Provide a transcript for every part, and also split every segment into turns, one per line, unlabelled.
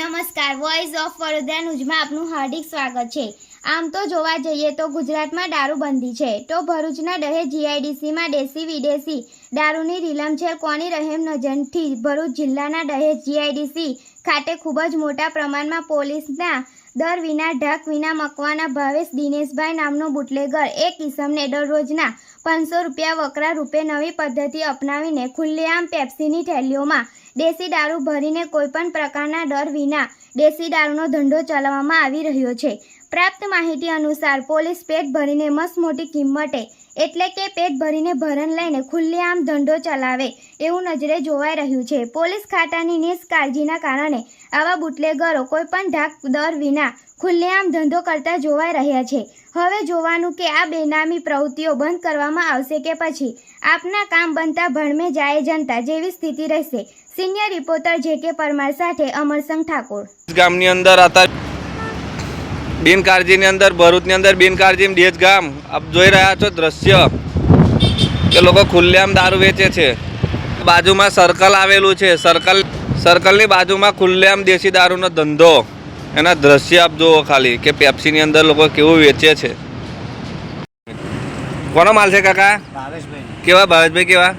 નમસ્કાર voice of Vadodara ન્યૂઝમાં આપનું હાર્દિક સ્વાગત છે. આમ તો જોવા જઈએ તો ગુજરાતમાં દારૂબંધી છે. તો ભરૂચના દહેજ જીઆઈડીસીમાં દેશી વિદેશી દારૂની રીલમછેલ કોની રહેમ નજરથી ભરૂચ જિલ્લાના દહેજ જીઆઈડીસી ખાતે ખૂબ જ મોટા પ્રમાણમાં પોલીસના દર વિના ઢાક વિના મકવાના ભાવેશ દિનેશભાઈ નામનો બુટલેગર. એક કિસમને દરરોજના પાંચસો રૂપિયા વકરા રૂપે નવી પદ્ધતિ અપનાવીને ખુલ્લેઆમ પેપ્સીની થેલીઓમાં દેશી દારૂ ભરીને કોઈપણ પ્રકારના ડર વિના દેશી દારૂનો ધંધો ચલાવવામાં આવી રહ્યો છે. પ્રાપ્ત માહિતી અનુસાર પોલીસ પેટ ભરીને મસમોટી મોટી કિંમતે એટલે કે પેટ ભરીને ભરણ લઈને ખુલ્લેઆમ ધંધો ચલાવે એવું નજરે જોવાઈ રહ્યું છે. પોલીસ ખાતાની નિષ્કાળજીના કારણે આવા બુટલેગરો કોઈપણ ઢાક દર વિના ખુલ્લેઆમ ધંધો કરતા જોવાઈ રહ્યા છે. હવે જોવાનું કે આ બેનામી પ્રવૃત્તિઓ બંધ કરવામાં આવશે કે પછી? આપના કામ બનતા ભણમે જાય જનતા જેવી સ્થિતિ રહેશે. સિનિયર રિપોર્ટર જે કે પરમાર સાથે અમરસંગ ઠાકોર.
ગામની અંદર અત્યારે બિનકાળજીની અંદર ભરૂચની અંદર બિનકાળજી ડેજ ગામ. આપ જોઈ રહ્યા છો દ્રશ્ય કે લોકો ખુલ્લેઆમ દારૂ વેચે છે. બાજુમાં સર્કલ આવેલું છે. સર્કલ સર્કલની બાજુમાં ખુલ્લેઆમ દેશી દારૂનો ધંધો. એના દ્રશ્ય આપ જુઓ ખાલી કે પેપ્સીની અંદર લોકો કેવું વેચે છે. કોનો માલ છે કાકા? કેવા? ભાવેશભાઈ કેવા?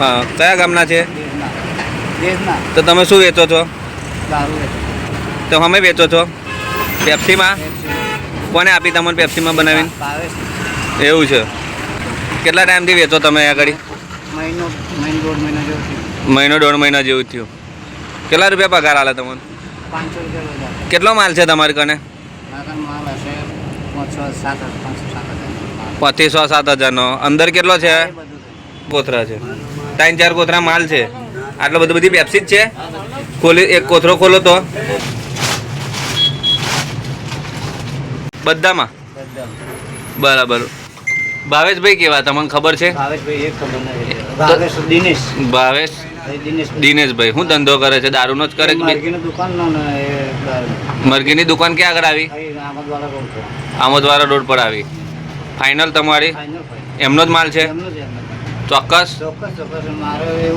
હા કયા ગામના છે? તો તમે શું વેચો છો?
દારૂ વેચે.
તો અમે વેચો છો? પેપ્સીમાં
પેપ્સી.
કોને આપી તમને પેપ્સીમાં બનાવીને? એવું છે. કેટલા ટાઈમથી વેચો તમે આગળ?
મહિનો દોઢ મહિનો જેવું થયું.
કેટલા રૂપિયા પગાર હાલે તમને? કેટલો માલ છે તમારી કને?
પાંચસો પાંચસો સાત
હજારનો. અંદર કેટલો છે?
છે.
કોથરા છે. ત્રણ ચાર કોથરા માલ છે. આટલો બધું બધી પેપ્સી જ છે? ખોલી એક કોથરો ખોલો તો. બધામાં? બરાબર. ભાવેશભાઈ કેવા? તમને ખબર છે?
ભાવેશ દિનેશ.
ભાવેશ દિનેશભાઈ શું ધંધો કરે છે? દારૂનો જ કરે. મરઘીની દુકાન ક્યાં આગળ આવી?
આમોદવાળા રોડ પર.
આમોદવારા રોડ પર આવી. ફાઇનલ તમારી? એમનો જ માલ છે. ચોક્કસ?
ચોક્કસ ચોક્કસ. મારે